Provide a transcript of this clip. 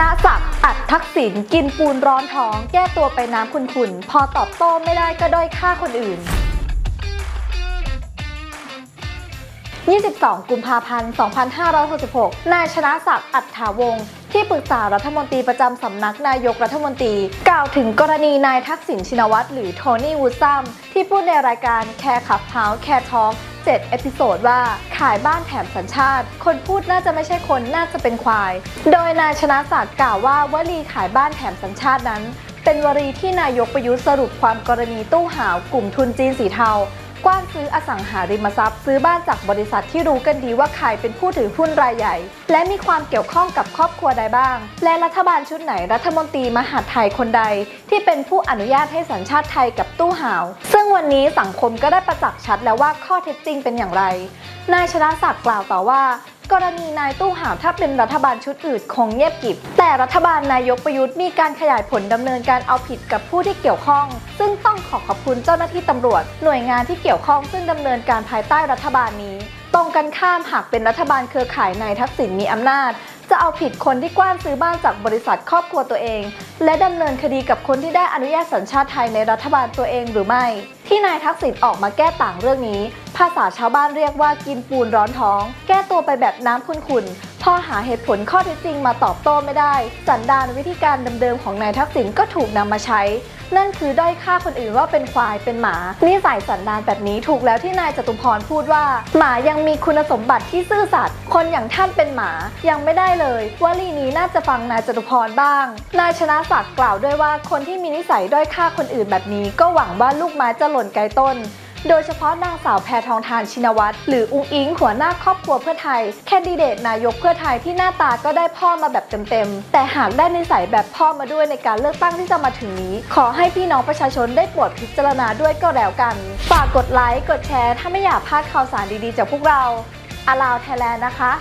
นะศักดิ์อัดทักษิณกินปูนร้อนท้อง แก้ตัวไปน้ำขุนๆ พอตอบโต้ไม่ได้ก็ด้อยค่าคนอื่น 22 กุมภาพันธ์ 2566 นายชนะศักดิ์อัฏฐาวงที่ปรึกษารัฐมนตรีประจำสำนักนายกรัฐมนตรี กล่าวถึงกรณีนายทักษิณชินวัตรหรือโทนี่วูซัมที่พูดในรายการแคร์ขับเฮาส์แคร์ทอล์ก 7 เอพิโซดว่าขายบ้านแถมสัญชาติ คนพูดน่าจะไม่ใช่คนน่าจะเป็นควาย โดยนายชนะศักดิ์กล่าวว่าวลีขายบ้านแถมสัญชาตินั้น เป็นวลีที่นายกประยุทธ์สรุปความกรณีตู้หาวกลุ่มทุนจีนสีเทา กว้านซื้ออสังหาริมทรัพย์ ซื้อบ้านจากบริษัทที่รู้กันดีว่าใครเป็นผู้ถือหุ้นรายใหญ่ และมีความเกี่ยวข้องกับครอบครัวใดบ้าง และรัฐบาลชุดไหนรัฐมนตรีมหาดไทยคนใด ที่เป็นผู้อนุญาตให้สัญชาติไทยกับตู้ห่าว ซึ่งวันนี้สังคมก็ได้ประจักษ์ชัดแล้วว่าข้อเท็จจริงเป็นอย่างไร นายชนะศักดิ์กล่าวต่อว่า กรณีนายตู้ห่าวถ้าเป็นรัฐบาลชุดอื่นคงเงียบกิบ แต่รัฐบาลนายกประยุทธ์มีการขยายผลดำเนินการเอาผิดกับผู้ที่เกี่ยวข้อง ซึ่งต้องขอขอบคุณเจ้าหน้าที่ตำรวจ หน่วยงานที่เกี่ยวข้องซึ่งดำเนินการภายใต้รัฐบาลนี้ ตรงกันข้ามหากเป็นรัฐบาลเครือข่ายนายทักษิณมีอำนาจ จะเอาผิดคนที่กว้านซื้อบ้านจากบริษัทครอบครัวตัวเอง และดำเนินคดีกับคนที่ได้อนุญาตสัญชาติไทยในรัฐบาลตัวเองหรือไม่ ที่นายทักษิณออกมาแก้ต่างเรื่องนี้ ภาษาชาวบ้านเรียกว่ากินปูนร้อนท้อง แก้ตัวไปแบบน้ำขุ่นๆ พอหาเหตุผลข้อเท็จจริงมาตอบโต้ไม่ได้ สันดานวิธีการเดิมๆของนายทักษิณก็ถูกนำมาใช้ นั่นคือด้อยค่าคนอื่นว่าเป็นควายเป็นหมานิสัยสันดานแบบนี้ถูกแล้วที่นายจตุพรพูดว่า หมายังมีคุณสมบัติที่ซื่อสัตย์คนอย่างท่านเป็นหมายังไม่ได้เลยวลีนี้น่าจะฟังนายจตุพรบ้าง นายชนะศักดิ์กล่าวด้วยว่าคนที่มีนิสัยด้อยค่าคนอื่นแบบนี้ ก็หวังว่าลูกไม้จะหล่นไกลต้น โดยเฉพาะนางสาวแพทองทานชินวัตรหรืออุ้งอิงหัวหน้าครอบครัวเพื่อไทย แคนดิเดตนายกเพื่อไทยที่หน้าตาก็ได้พ่อมาแบบเต็มๆ แต่หากได้ในสายแบบพ่อมาด้วยในการเลือกตั้งที่จะมาถึงนี้ ขอให้พี่น้องประชาชนได้โปรดพิจารณาด้วยก็แล้วกัน ฝากกดไลค์กดแชร์ ถ้าไม่อยากพลาดข่าวสารดีๆ จากพวกเราอาลาวไทยแลนด์นะคะ